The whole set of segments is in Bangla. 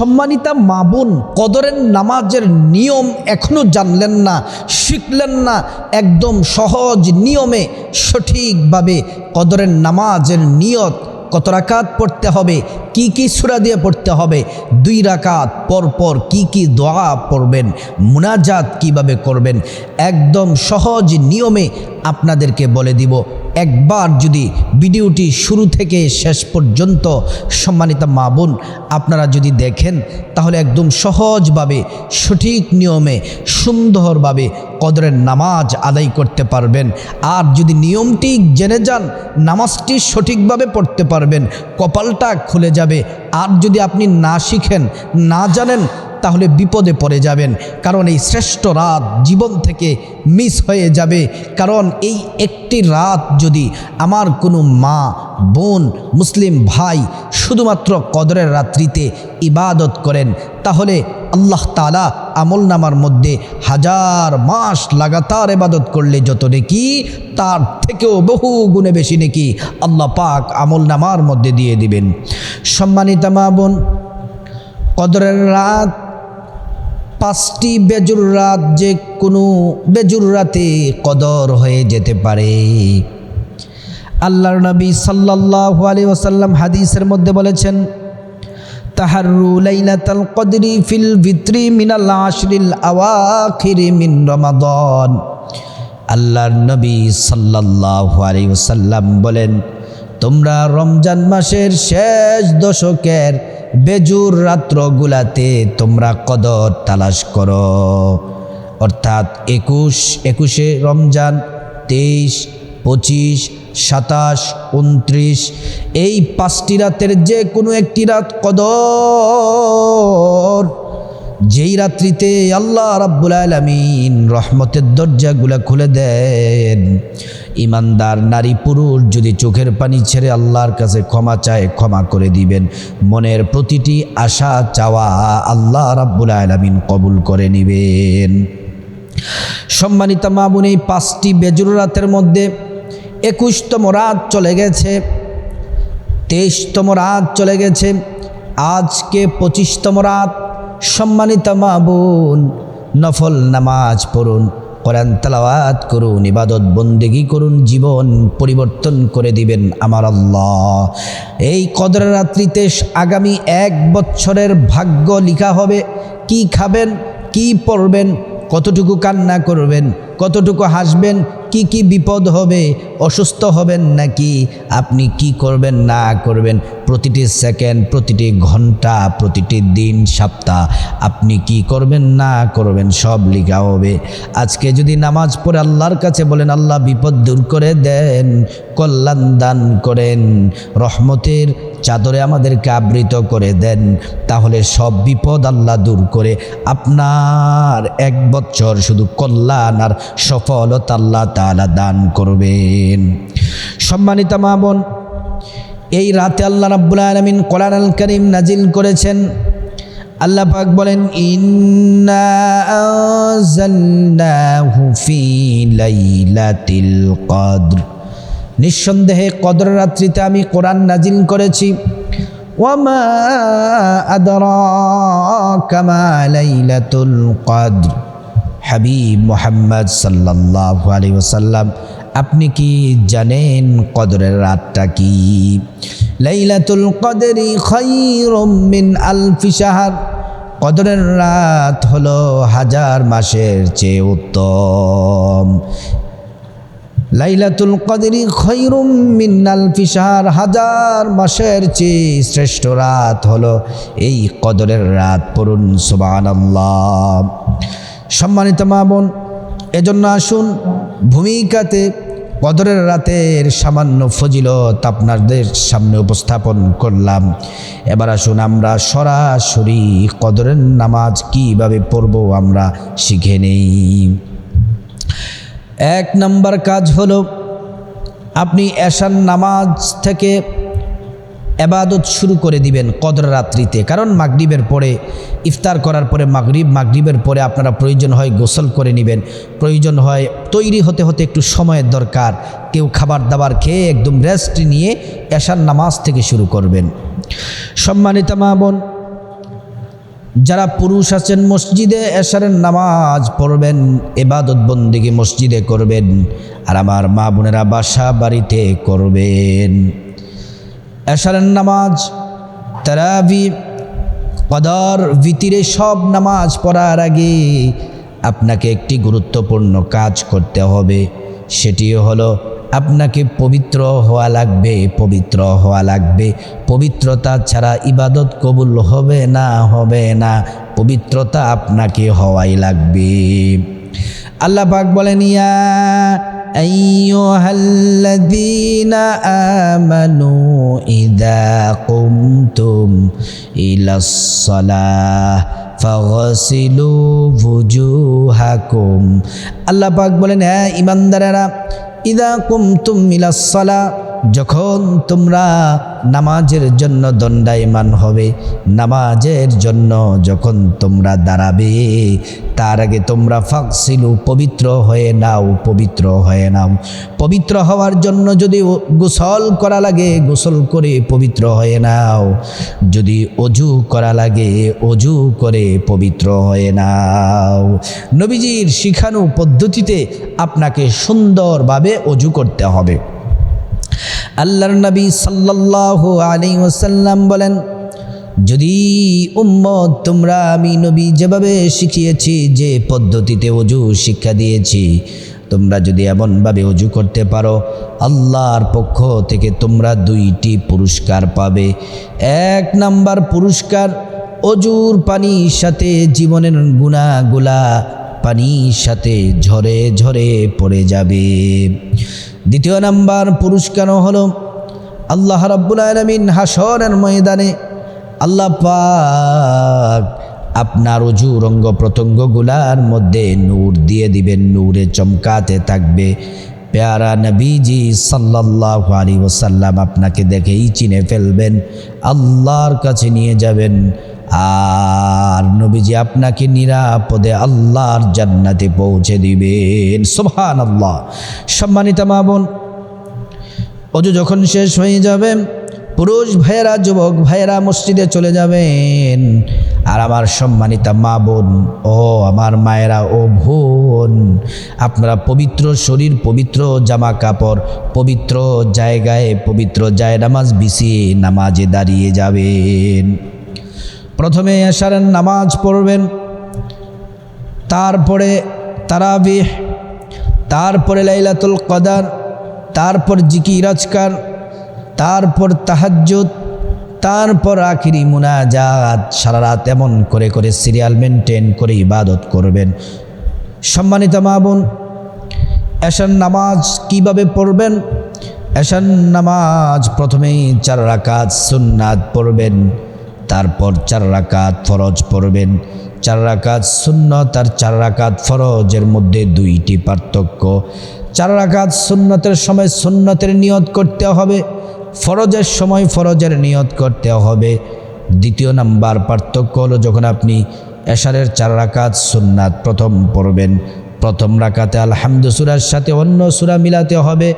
সম্মানিতা মা বোন, কদরের নামাজের নিয়ম এখনও জানলেন না, শিখলেন না, একদম সহজ নিয়মে সঠিকভাবে কদরের নামাজের নিয়ত কত রাকাত পড়তে হবে কি কি সুরা দিয়ে পড়তে হবে? দুই রাকাত পর পর কি কি দোয়া পড়বেন? মুনাজাত কীভাবে করবেন? একদম সহজ নিয়মে আপনাদেরকে বলে দিব, একবার যদি ভিডিওটি শুরু থেকে শেষ পর্যন্ত সম্মানিত মা বোন, আপনারা যদি দেখেন, তাহলে একদম সহজভাবে, সঠিক নিয়মে, সুন্দরভাবে কদরের নামাজ আদায় করতে পারবেন। আর যদি নিয়মটি জেনে যান, নামাজটি সঠিকভাবে পড়তে পারবেন, কপালটা খুলে যাবে। আর যদি আপনি না শিখেন না জানেন তাহলে বিপদে পড়ে যাবেন। কারণ এই শ্রেষ্ঠ রাত জীবন থেকে মিস হয়ে যাবে। কারণ এই একটি রাত যদি আমার কোনো মা, বোন, মুসলিম ভাই শুধুমাত্র কদরের রাত্রিতে ইবাদত করেন, তাহলে আল্লাহ তালা আমল নামার মধ্যে হাজার মাস লাগাতার এবাদত করলে যত নেকি, তার থেকেও বহু গুণে বেশি নেকি আল্লাহ পাক আমল নামার মধ্যে দিয়ে দিবেন। সম্মানিতা মা বোন, কদরের রাত পাঁচটি বেজুর রাত যে কোনো বেজুর রাতে কদর হয়ে যেতে পারে। আল্লাহর নবী সাল্লাল্লাহু আলাইহি ওয়াসাল্লাম হাদিসের মধ্যে বলেছেন তাহারু লাইলাতাল কদরি ফিল ভিত্রি মিনাল আশরিল আওয়াখিরি মিন রমাদান। আল্লাহর নবী সাল্লাল্লাহু আলাইহি ওয়াসাল্লাম বলেন, তোমরা রমজান মাসের শেষ দশকের বেজুর রাত্রগুলাতে তোমরা কদর তালাশ করো। অর্থাৎ একুশ, একুশে রমজান, তেইশ, পঁচিশ, সাতাশ, উনত্রিশ, এই পাঁচটি রাতের যে কোনো একটি রাত কদর যেই রাত্রিতে আল্লাহ রাব্বুল আলমিন রহমতের দরজাগুলা খুলে দেন ইমানদার নারী পুরুষ যদি চোখের পানি ছেড়ে আল্লাহর কাছে ক্ষমা চায়, ক্ষমা করে দিবেন। মনের প্রতিটি আশা, চাওয়া আল্লাহ রাব্বুল আলমিন কবুল করে নিবেন। সম্মানিত মামুন এই পাঁচটি বেজুর রাতের মধ্যে একুশতম রাত চলে গেছে, তেইশতম রাত চলে গেছে, আজকে পঁচিশতম রাত। সম্মানিত মা বোন, নফল নামাজ পড়ুন, কোরআন তালাওয়াত করুন, ইবাদত বন্দেগি করুন, জীবন পরিবর্তন করে দিবেন আমার আল্লাহ। এই কদর রাত্রিতে আগামী এক বছরের ভাগ্য লিখা হবে, কি খাবেন, কি পড়বেন কতটুকু কান্না করবেন, কতটুকু হাসবেন কি কি বিপদ হবে? অসুস্থ হবেন নাকি? আপনি কি করবেন, না করবেন? প্রতিটি সেকেন্ড, প্রতিটি ঘণ্টা, প্রতিটি দিন, সপ্তাহ, আপনি কি করবেন, না করবেন, সব লিখা হবে। আজকে যদি নামাজ পড়ে আল্লাহর কাছে বলেন, আল্লাহ, বিপদ দূর করে দেন। কল্যাণ দান করেন। রহমতের চাদরে আমাদেরকে আবৃত করে দেন। তাহলে সব বিপদ আল্লাহ দূর করে। আপনার এক বছর শুধু কল্যাণ আর সফলতা আল্লাহ তালা দান করবেন। সম্মানিত মা এই রাতে আল্লাহ রাব্বুল আলমিন কোরআন আল করিম নাজিল করেছেন। আল্লাহ পাক বলেন, ইন্না ফি লাইলাতিল কদর। নিঃসন্দেহে কদর রাত্রিতে আমি কোরআন নাজিল করেছি। ওয়ামা লাইলাতুল আপনি কি জানেন কদরের রাতটা কি? লাইলাতুল কদরি খায়রুম মিন আলফি শাহর। কদরের রাত হলো হাজার মাসের চেয়ে উত্তম। লাইলাতুল কদরি খৈরুম মিন্নাল ফিসার হাজার মাসের চেয়ে শ্রেষ্ঠ রাত হলো এই কদরের রাত পড়ুন সুবান সম্মানিত মা বোন, এজন্য আসুন, ভূমিকাতে কদরের রাতের সামান্য ফজিলত আপনাদের সামনে উপস্থাপন করলাম। এবার আসুন আমরা সরাসরি কদরের নামাজ কীভাবে পড়ব আমরা শিখে নেই। এক নম্বর কাজ হলো আপনি এশান নামাজ থেকে এবাদত শুরু করে দিবেন কদর রাত্রিতে। কারণ মাগরিবের পরে, ইফতার করার পরে মাগরিব, মাগরিবের পরে আপনারা প্রয়োজন হয় গোসল করে নেবেন। প্রয়োজন হয় তৈরি হতে হতে একটু সময়ের দরকার। কেউ খাবার দাবার খেয়ে একদম রেস্ট নিয়ে এশান নামাজ থেকে শুরু করবেন। সম্মানিত মা বোন যারা পুরুষ আছেন মসজিদে এশারের নামাজ পড়বেন, এবাদত বন্দিকে মসজিদে করবেন, আর আমার মা বোনেরা বাসা বাড়িতে করবেন। এশারের নামাজ, তারাবি, কদর, ভিতিরে সব নামাজ পড়ার আগে আপনাকে একটি গুরুত্বপূর্ণ কাজ করতে হবে। সেটি হলো আপনাকে পবিত্র হওয়া লাগবে পবিত্র হওয়া লাগবে পবিত্রতা ছাড়া ইবাদত কবুল হবে না হবে না পবিত্রতা আপনাকে হওয়াই লাগবে আল্লাহ পাক বলেন ইয়া أيها الذين آمنوا إذا قمتم إلى الصلاة فغسلوا وجوهكم আল্লাহ পাক বলেন হ্যাঁ ইমানদারেরা ইদা কুমতুম মিলাসলা যখন তোমরা নামাজের জন্য দণ্ডায়মান হবে, নামাজের জন্য যখন তোমরা দাঁড়াবে, তার আগে তোমরা ফাকসিলু পবিত্র হয়ে নাও, পবিত্র হয়ে নাও। পবিত্র হওয়ার জন্য যদি গোসল করা লাগে, গোসল করে পবিত্র হয়ে নাও। যদি অজু করা লাগে, অজু করে পবিত্র হয়ে নাও। নবীজির শিখানো পদ্ধতিতে আপনাকে সুন্দরভাবে অজু করতে হবে। আল্লাহর নবী সাল্লাল্লাহু আলাইহি ওয়াসাল্লাম বলেন, যদি উম্মত তোমরা আমি নবী যেভাবে শিখিয়েছি, যে পদ্ধতিতে অজু শিক্ষা দিয়েছি, তোমরা যদি এমনভাবে অজু করতে পারো, আল্লাহর পক্ষ থেকে তোমরা দুইটি পুরস্কার পাবে। এক নাম্বার পুরস্কার, অজুর পানির সাথে জীবনের গুণাগুলা পানির সাথে ঝরে ঝরে পড়ে যাবে। দ্বিতীয় নাম্বার পুরস্কার হলো আল্লাহ রাব্বুল আলমিন হাসরের ময়দানে আল্লাহ পাক আপনার অজু রঙ্গ প্রত্যঙ্গগুলার মধ্যে নূর দিয়ে দিবেন, নূরে চমকাতে থাকবে। পেয়ারা নবীজি সাল্লাহ আলী ওসাল্লাম আপনাকে দেখেই চিনে ফেলবেন, আল্লাহর কাছে নিয়ে যাবেন। আর নবীজি আপনাকে নিরাপদে আল্লাহর জান্নাতে পৌঁছে দিবেন। সোহান আল্লাহ সম্মানিত মা বোন, অজু যখন শেষ হয়ে যাবে, পুরুষ ভাইয়েরা, যুবক ভাইয়েরা মসজিদে চলে যাবেন। আর আমার সম্মানিতা মা বোন, ও আমার মায়েরা, ও বোন, আপনারা পবিত্র শরীর, পবিত্র জামা কাপড় পবিত্র জায়গায় পবিত্র জায় নামাজ বিছিয়ে নামাজে দাঁড়িয়ে যাবেন। প্রথমে এশারের নামাজ পড়বেন, তারপরে তারাবিহ, তারপরে লাইলাতুল কদার, তারপর জিকির আজকার, তারপর তাহাজ্জুদ, তারপর আখিরি মুনাজাত। সারা রাত এমন করে করে সিরিয়াল মেনটেন করে ইবাদত করবেন। সম্মানিত মা বোন, এশার নামাজ কীভাবে পড়বেন? এশার নামাজ প্রথমেই চার রাকাত সুন্নাত পড়বেন। তারপর চার রাকাত ফরজ পড়বেন। চার রাকাত সুন্নত আর চার রাকাত ফরজের মধ্যে দুইটি পার্থক্য। চার রাকাত সুন্নতের সময় সুন্নতের নিয়ত করতে হবে, ফরজের সময় ফরজের নিয়ত করতে হবে। দ্বিতীয় নাম্বার পার্থক্য হলো যখন আপনি এশারের চার রাকাত সুন্নাত প্রথম পড়বেন। প্রথম রাকাতে আলহামদু সুরার সাথে অন্য সুরা মিলাতে হবে।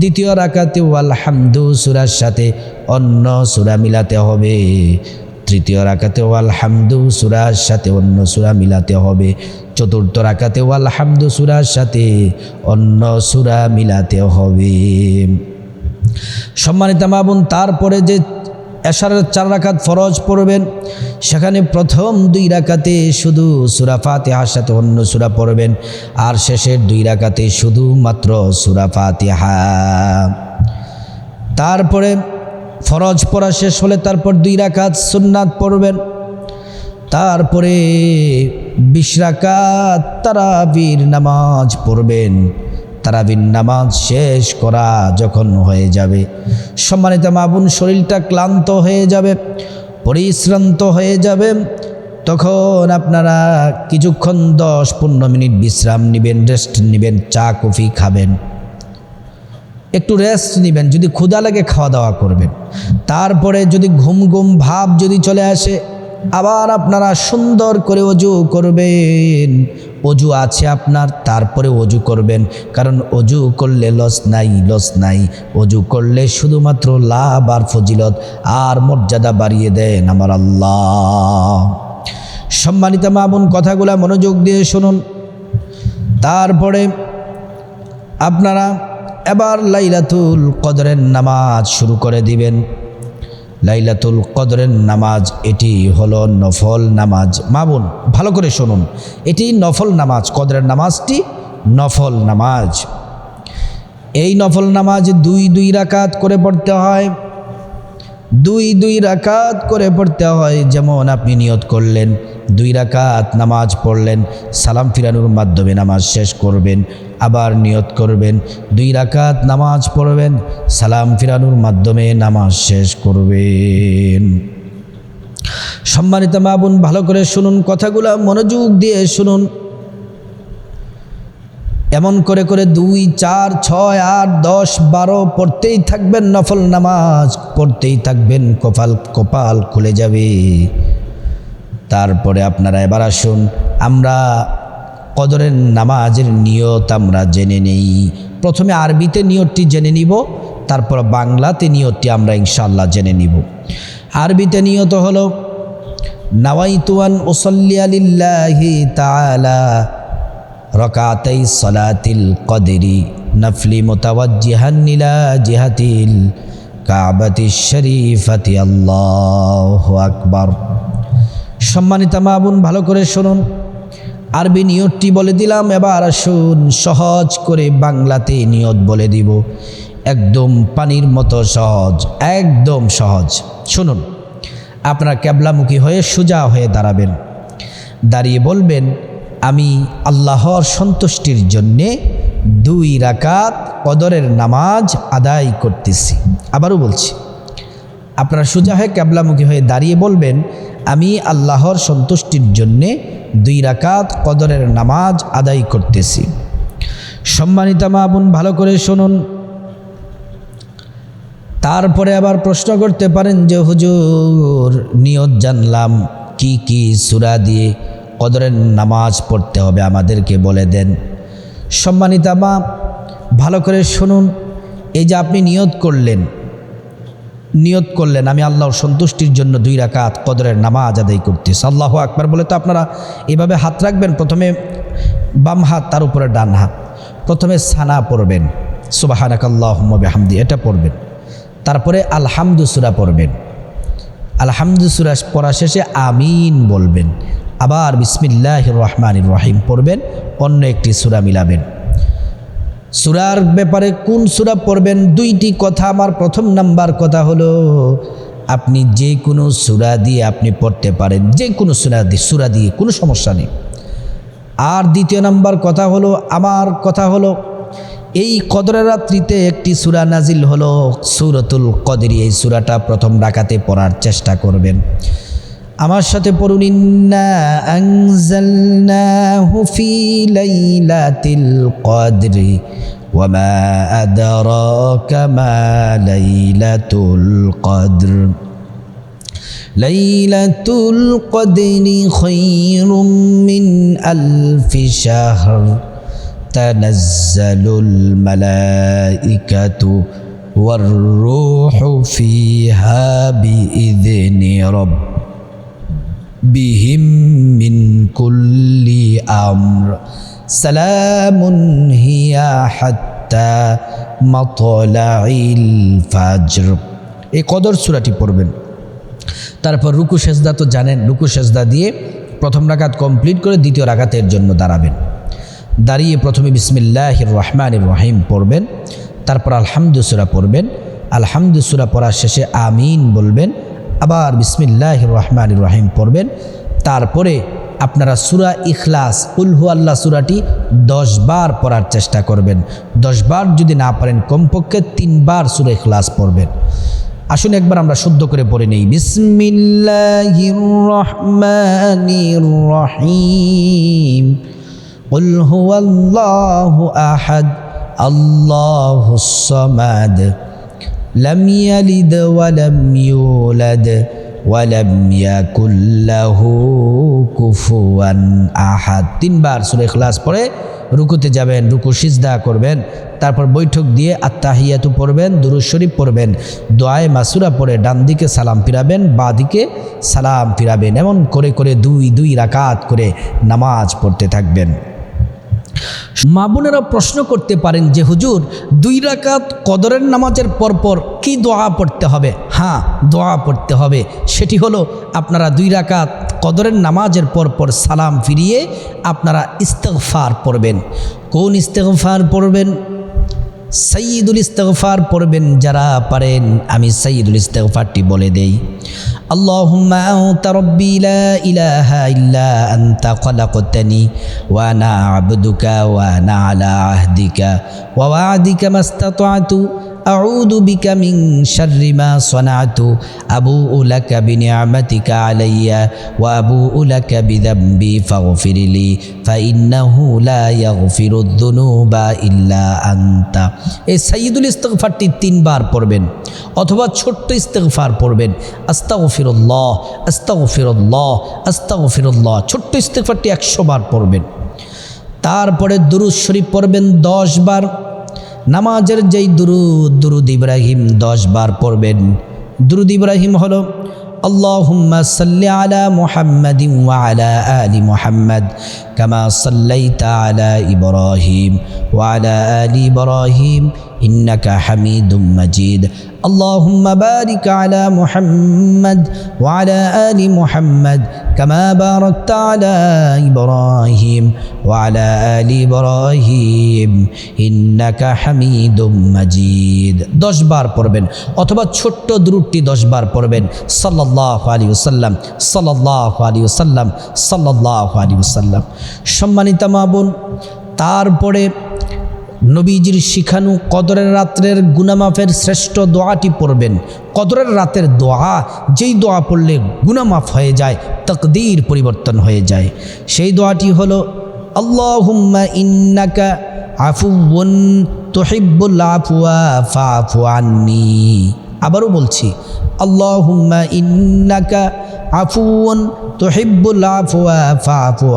দ্বিতীয় রাকাতে আলহামদু সুরার সাথে অন্য সুরা মিলাতে হবে। তৃতীয় রাকাতে আলহামদু সুরার সাথে অন্য সুরা মিলাতে হবে। চতুর্থ রাকাতে আলহামদু সুরার সাথে অন্য সুরা মিলাতে হবে। সম্মানিত মাবুন তারপরে যে এশারের চার রাকাত ফরজ পড়বেন, সেখানে প্রথম দুই রাকাতে শুধু সুরা ফাতিহার সাথে অন্য সুরা পড়বেন, আর শেষের দুই রাকাতে শুধুমাত্র সুরা ফাতিহা। তারপরে ফরজ পড়া শেষ হলে তারপর দুই রাকাত সুন্নাত পড়বেন। তারপরে বিশ রাকাত তারাবির নামাজ পড়বেন। তারাবির নামাজ শেষ করা যখন হয়ে যাবে, সম্মানিত মাবুন শরীরটা ক্লান্ত হয়ে যাবে, পরিশ্রান্ত হয়ে যাবে, তখন আপনারা কিছুক্ষণ দশ পনেরো মিনিট বিশ্রাম নেবেন রেস্ট নেবেন, চা, কফি খাবেন। একটু রেস্ট নেবেন, যদি ক্ষুধা লাগে খাওয়া দাওয়া করবেন। তারপরে যদি ঘুম ঘুম ভাব যদি চলে আসে, আবার আপনারা সুন্দর করে অজু করবেন। অজু আছে আপনার, তারপরে অজু করবেন। কারণ অজু করলে লস নাই লস নাই। অজু করলে শুধুমাত্র লাভ আর ফজিলত আর মর্যাদা বাড়িয়ে দেন আমার আল্লাহ। সম্মানিত মা বোন, কথাগুলা মনোযোগ দিয়ে শুনুন। তারপরে আপনারা এবার লাইলাতুল কদরের নামাজ শুরু করে দিবেন। লাইলাতুল কদরের নামাজ, এটি হলো নফল নামাজ। মামুন ভালো করে শুনুন। এটি নফল নামাজ, কদরের নামাজটি নফল নামাজ। এই নফল নামাজ দুই দুই রাকাত করে পড়তে হয়। দুই দুই রাকাত করে পড়তে হয়, যেমন আপনি নিয়ত করলেন। দুই রাকাত নামাজ পড়লেন, সালাম ফিরানোর মাধ্যমে নামাজ শেষ করবেন, আবার নিয়ত করবেন। দুই রাকাত নামাজ পড়বেন, সালাম ফিরানোর মাধ্যমে নামাজ শেষ করবেন। সম্মানিত মা বোন, ভালো করে শুনুন কথাগুলো, মনোযোগ দিয়ে শুনুন। এমন করে করে দুই, চার, ছয়, আট, দশ, বারো, পড়তেই থাকবেন নফল নামাজ, পড়তেই থাকবেন, কপাল কপাল খুলে যাবে। তারপরে আপনারা এবার আসুন, আমরা কদরের নামাজের নিয়ত আমরা জেনে নেই। প্রথমে আরবিতে নিয়তটি জেনে নিব, তারপর বাংলাতে নিয়তটি আমরা ইনশাল্লাহ জেনে নিব। আরবিতে নিয়ত হলো, নাওয়াইতুয়ান ওসল্লি আলিল্লাহি তাআলা রকাতাই সলাতিল কদেরি, নফলি মোতাওয়াজ্জিহান নিলা জিহাতিল কাবাতি শরীফাতি, আল্লাহ আকবার। সম্মানিতা মাবুন ভালো করে শুনুন। আরবি নিয়তটি বলে দিলাম, এবার আসুন সহজ করে বাংলাতে নিয়ত বলে দিব। একদম পানির মতো সহজ, একদম সহজ। শুনুন, আপনার ক্যাবলামুখী হয়ে সোজা হয়ে দাঁড়াবেন। দাঁড়িয়ে বলবেন আমি আল্লাহর সন্তুষ্টির জন্যে দুই রাকাত কদরের নামাজ আদায় করতেছি। আবারও বলছি, আপনারা সোজা হয়ে ক্যাবলামুখী হয়ে দাঁড়িয়ে বলবেন, আমি আল্লাহর সন্তুষ্টির জন্যে দুই রাকাত কদরের নামাজ আদায় করতেছি। সম্মানিতা মা বোন, ভালো করে শুনুন। তারপরে আবার প্রশ্ন করতে পারেন যে, হুজুর, নিয়ত জানলাম, কি কি সুরা দিয়ে কদরের নামাজ পড়তে হবে আমাদেরকে বলে দেন। সম্মানিতা মা ভালো করে শুনুন, এই যে আপনি নিয়ত করলেন নিয়ত করলেন, আমি আল্লাহর সন্তুষ্টির জন্য দুই রাকাত কদরের নামাজ আদায় করতেছি। আল্লাহ আকবার বলে তো আপনারা এভাবে হাত রাখবেন, প্রথমে বাম হাত, তার উপরে ডান হাত। প্রথমে সানা পড়বেন সুবাহানাক আল্লাহম্মবে হামদি এটা পড়বেন। তারপরে আলহামদু সুরা পড়বেন। আলহামদু সুরা পড়া শেষে আমিন বলবেন। আবার বিসমিল্লাহ রহমান রহিম পড়বেন, অন্য একটি সুরা মিলাবেন। সুরার ব্যাপারে কোন সুরা পড়বেন? দুইটি কথা, আমার প্রথম নাম্বার কথা হলো, আপনি যে কোনো সুরা দিয়ে আপনি পড়তে পারেন, যে কোনো সুরা দিয়ে সুরা দিয়ে, কোনো সমস্যা নেই। আর দ্বিতীয় নাম্বার কথা হলো, আমার কথা হলো, এই কদরের রাত্রিতে একটি সুরা নাজিল হলো, সুরতুল কদরি, এই সুরাটা প্রথম ডাকাতে পড়ার চেষ্টা করবেন। আমার সাথে পড়ুন ইন্না আনজালনাহু ফি লাইলাতিল কদরি ওয়ামা আদরাকা মা লাইলাতুল কদর ليلة القدر خير من ألف شهر تنزل الملائكة والروح فيها بإذن بهم من كل أمر سلام هي حتى مطلع ফাজর। এই কদর সুরাটি পড়বেন। তারপর রুকু সেজদা তো জানেন, রুকু সেজদা দিয়ে প্রথম রাগাত কমপ্লিট করে দ্বিতীয় রাগাতের জন্য দাঁড়াবেন। দাঁড়িয়ে প্রথমে বিসমিল্লাহ রহমান রহিম পড়বেন। তারপর আলহামদুসুরা পড়বেন। আলহামদুসুরা পড়ার শেষে আমিন বলবেন। আবার বিসমিল্লাহ রহমান রহিম পড়বেন তারপরে আপনারা সুরা ইখলাস উলহু আল্লাহ সুরাটি দশ বার পড়ার চেষ্টা করবেন দশ বার যদি না পারেন কমপক্ষে তিনবার সুরা ইখলাস পড়বেন আসুন একবার আমরা শুদ্ধ করে পড়ে নেই বিসমিল্লাহির রহমানির রহিম قل هو الله أحد الله الصمد لم يلد ولم يولد ولم يكن له كفوا أحد তিনবার সূরা ইখলাস পড়ে রুকুতে যাবেন রুকু সিজদা করবেন তারপর বৈঠক দিয়ে আত্মাহিয়াতু পড়বেন দুরুজ শরীফ পড়বেন দোয়ায় মাসুরা পড়ে ডান দিকে সালাম ফিরাবেন বা দিকে সালাম ফিরাবেন এমন করে করে দুই দুই রাকাত করে নামাজ পড়তে থাকবেন মা বোনেরা প্রশ্ন করতে পারেন যে, হুজুর, দুই রাকাত কদরের নামাজের পরপর কি দোয়া পড়তে হবে? হ্যাঁ দোয়া পড়তে হবে। সেটি হলো, আপনারা দুই রাকাত কদরের নামাজের পরপর সালাম ফিরিয়ে আপনারা ইস্তেকফার পড়বেন। কোন ইস্তেকফার পড়বেন? সঈদুল ইস্তগফার পড়বেন যারা পারেন আমি সঈদুল ইস্তগফারটি বলে দেই اللهم أنت ربي لا إله إلا أنت خلقتني وأنا عبدك وأنا على عهدك ووعدك ما استطعت আউযু বিকা মিন শাররি মা সানাতু আবু উলাকা বিনিআমাতিকা আলাইয়া, ওয়া আবু উলাকা বিযামবি ফাগফিরলি ফাইন্নাহু লা ইয়াগফিরুয-যুনুবা ইল্লা আনতা। এই সাইয়্যিদুল ইস্তিগফারটি তিনবার পড়বেন, অথবা ছোট্ট ইস্তেগফার পড়বেন, আস্তাগফিরুল্লাহ আস্তাগফিরুল্লাহ আস্তাগফিরুল্লাহ, ছোট্ট ইস্তেগফারটি একশো বার পড়বেন। তারপরে দুরুজ শরীফ পড়বেন দশ বার। নামাজের যেই দুরুদ দুরুদ ইব্রাহিম দশ বার পড়বেন। দুরুদ ইব্রাহিম হলো আল্লাহ সাল্লি আলা মুহাম্মাদিন ওয়া আলা আলি মুহাম্মদ। كما صليت على إبراهيم وعلى آل إبراهيم إنك حميد مجيد اللهم بارك على محمد وعلى آل محمد كما باركت على إبراهيم وعلى آل إبراهيم إنك حميد مجيد দশ বার পড়বেন অথবা ছোট্ট দ্রুটটি দশ বার পড়বেন সাল্লাহ আলী ওসাল্লাম সাল্লাহ আলী ওসাল্লাম সাল্লাহ আলী ওসাল্লাম সম্মানিতা মা বোন, তারপরে নবীজির শিখানু কদরের রাত্রের গুনামাফের শ্রেষ্ঠ দোয়াটি পড়বেন। কদরের রাতের দোয়া, যেই দোয়া পড়লে গুনামাফ হয়ে যায়, তকদির পরিবর্তন হয়ে যায়। সেই দোয়াটি হলো, আল্লাহুম্মা ইন্নাকা আফুউন তুহিব্বুল আফওয়া ফাফু আন্নি। আবারও বলছি, আল্লাহুম্মা ইন্নাকা আফুউন তুহিব্বুল আফওয়া ফাফু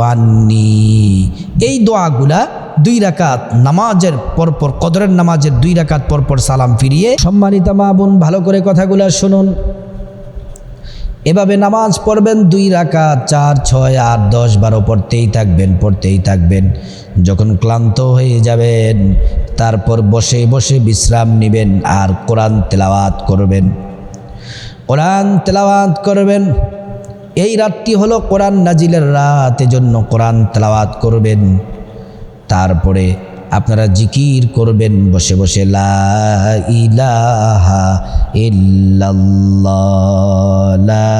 এই দোয়াগুলা দুই রাকাত নামাজের পরপর, কদরের নামাজের দুই রাকাত পরপর সালাম ফিরিয়ে সম্মানিত মা বোন, ভালো করে কথাগুলো শুনুন। এভাবে নামাজ পড়বেন দুই রাকাত, চার, ছয়, আট, দশ, বারো, পড়তেই থাকবেন পড়তেই থাকবেন। যখন ক্লান্ত হয়ে যাবেন, তারপর বসে বসে বিশ্রাম নেবেন আর কোরআন তেলাওয়াত করবেন। কোরআন তেলাওয়াত করবেন এই রাতটি হলো কোরআন নাজিলের রাত, এজন্য কোরআন তেলাওয়াত করবেন। তারপরে আপনারা জিকির করবেন, বসে বসে লা ইলাহা ইল্লাল্লাহ, লা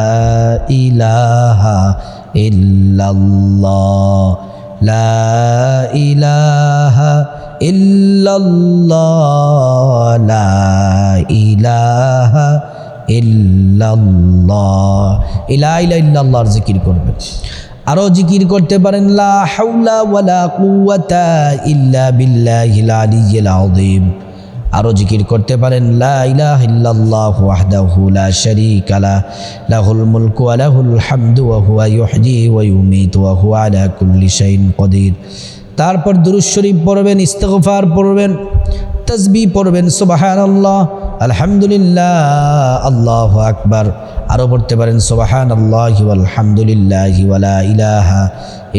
ইলাহা লা ইলাহা লা ইলাহা ইল্লাল্লাহ। ইলা ইলা ইল্লাল্লাহর জিকির করবেন। আরও জিকির করতে পারেন, লা হাওলা ওয়ালা কুওয়াতা ইল্লা বিল্লাহিল আলিয়্যিল আযীম। আরও জিকির করতে পারেন, লা ইলাহা ইল্লাল্লাহু ওয়াহদাহু লা শারীকা লা, লাহুল মুলকু ওয়া লাহুল হামদু ওয়া হুয়া ইউহয়ি ওয়া ইউমীতু ওয়া হুয়া আলা কুল্লি শাইইন কদির তারপর দুরূদ শরীফ পড়বেন, ইস্তেগফার পড়বেন তসবি পড়বেন, সুবহানাল্লাহ। আলহামদুলিল্লাহ, আল্লাহ আকবার। আরও পড়তে পারেন সোবাহান আল্লাহ আলহামদুলিল্লাহ ওয়ালা ইলাহা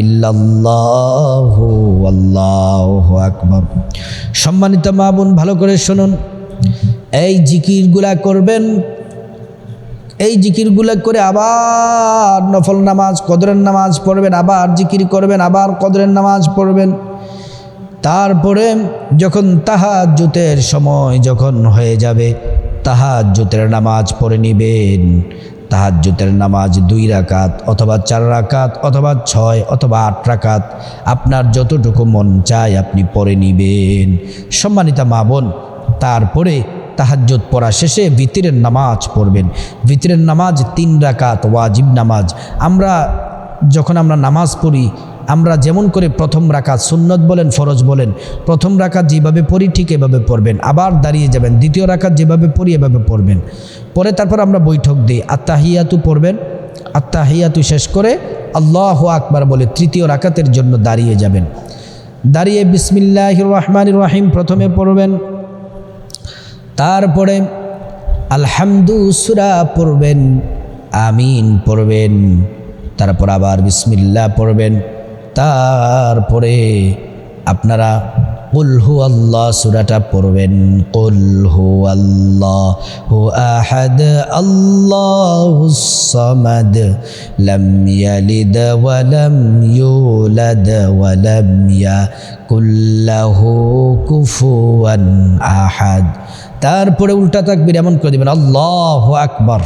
ইল্লাল্লাহু আল্লাহু আকবার। সম্মানিত মা বোন, ভালো করে শুনুন। এই জিকিরগুলা করবেন, এই জিকিরগুলা করে আবার নফল নামাজ, কদরের নামাজ পড়বেন, আবার জিকির করবেন, আবার কদরের নামাজ পড়বেন। তারপরে যখন তাহাজ্জুতের সময় যখন হয়ে যাবে, তাহাজ্জুতের নামাজ পড়ে নিবেন। তাহাজ্জুতের নামাজ দুই রাকাত অথবা চার রাকাত অথবা ছয় অথবা আট রাকাত আপনার যতটুকু মন চায় আপনি পড়ে নিবেন। সম্মানিতা মা বোন, তারপরে তাহাজ্জুদ পড়া শেষে ভিতরের নামাজ পড়বেন। ভিতরের নামাজ তিন রাকাত ওয়াজিব নামাজ। আমরা যখন আমরা নামাজ পড়ি আমরা যেমন করে প্রথম রাকাত সুন্নত বলেন, ফরজ বলেন, প্রথম রাকাত যেভাবে পড়ি ঠিক এভাবে পড়বেন। আবার দাঁড়িয়ে যাবেন, দ্বিতীয় রাকাত যেভাবে পড়ি এভাবে পড়বেন। পরে তারপর আমরা বৈঠক দিই আত্মাহিয়াতু পড়বেন আত্মাহিয়াতু শেষ করে আল্লাহ আকবার বলে তৃতীয় রাকাতের জন্য দাঁড়িয়ে যাবেন। দাঁড়িয়ে বিসমিল্লাহ রহমান রহিম প্রথমে পড়বেন, তারপরে আলহামদু সুরা পড়বেন, আমিন পড়বেন, তারপর আবার বিসমিল্লাহ পড়বেন। তারপরে আপনারা কুল হু আল্লাহ সুরাটা পড়বেন। কুল হু আল্লাহ হু আহাদ আল্লাহু সামাদ, লাম ইয়ালিদ ওয়া লাম ইউলাদ ওয়া লাম ইয়াকুল লাহু কুফুয়ান আহাদ। তারপরে উল্টা তাকবীর এমন করে দেবেন, আল্লাহ আকবার।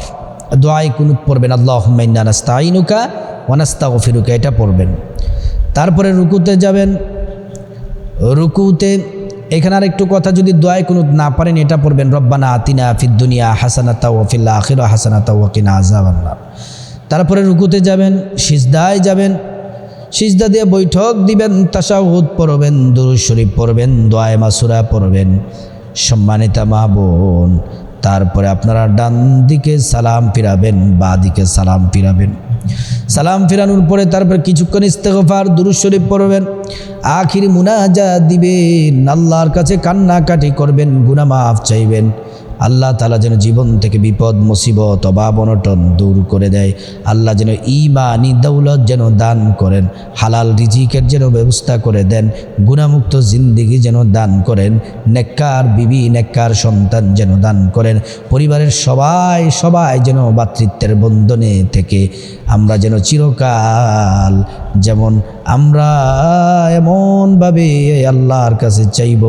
দোয়াই কুনুত পড়বেন আল্লাহ মাইন্না নাস্তাইনুকা ওয়ানাস্তাগফিরুকা এটা পড়বেন। তারপরে রুকুতে যাবেন। রুকুতে এখানে আর একটু কথা, যদি দোয়ায় কোনো না পারেন, এটা পড়বেন, রব্বানা আতিনা ফিদ দুনিয়া হাসানাতা ওয়াফিল্লা আখির হাসানাতা ওয়াকিনা আজাবান্নার তারপরে রুকুতে যাবেন, সিজদায় যাবেন। সিজদা দিয়ে বৈঠক দিবেন তাসাউদ পড়বেন, দুরুদ শরীফ পড়বেন, দোয়ায় মাসুরা পড়বেন, সম্মানিতা মা বোন। তারপরে আপনারা ডান দিকে সালাম ফিরাবেন, বা দিকে সালাম ফিরাবেন। সালাম ফিরানোর পরে তারপর কিছুক্ষণ ইস্তেগফার, দুরুদ শরীফ পড়বেন। আখির মুনাজা দিবেন। আল্লাহর কাছে কান্নাকাটি করবেন গুনামাফ চাইবেন। আল্লাহ তালা যেন জীবন থেকে বিপদ, মুসিবত, অভাব, অনটন দূর করে দেয়। আল্লাহ যেন ইমানি দৌলত যেন দান করেন। হালাল রিজিকের যেন ব্যবস্থা করে দেন। গুণামুক্ত জিন্দিগি যেন দান করেন। নেককার বিবি, নেককার সন্তান যেন দান করেন। পরিবারের সবাই সবাই যেন ভাতৃত্বের বন্ধনে থেকে আমরা যেন চিরকাল যেমন আমরা এমনভাবে আল্লাহর কাছে চাইব,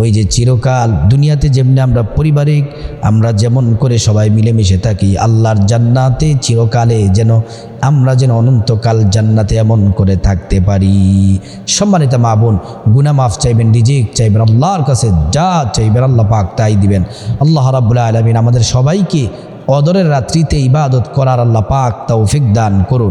ওই যে চিরকাল দুনিয়াতে যেমনি আমরা পারিবারিক, আমরা যেমন করে সবাই মিলেমিশে থাকি, আল্লাহর জান্নাতে চিরকালে যেন আমরা যেন অনন্তকাল জান্নাতে এমন করে থাকতে পারি। সম্মানিত মা বোন গুনা মাফ চাইবেন, রিজিক চাইবেন, আল্লাহর কাছে যা চাইবেন আল্লাহ পাক তাই দিবেন। আল্লাহ রাবুল্লাহ আলমিন আমাদের সবাইকে অদরের রাত্রিতে ইবাদত করার আল্লাহ পাক তৌফিক দান করুন।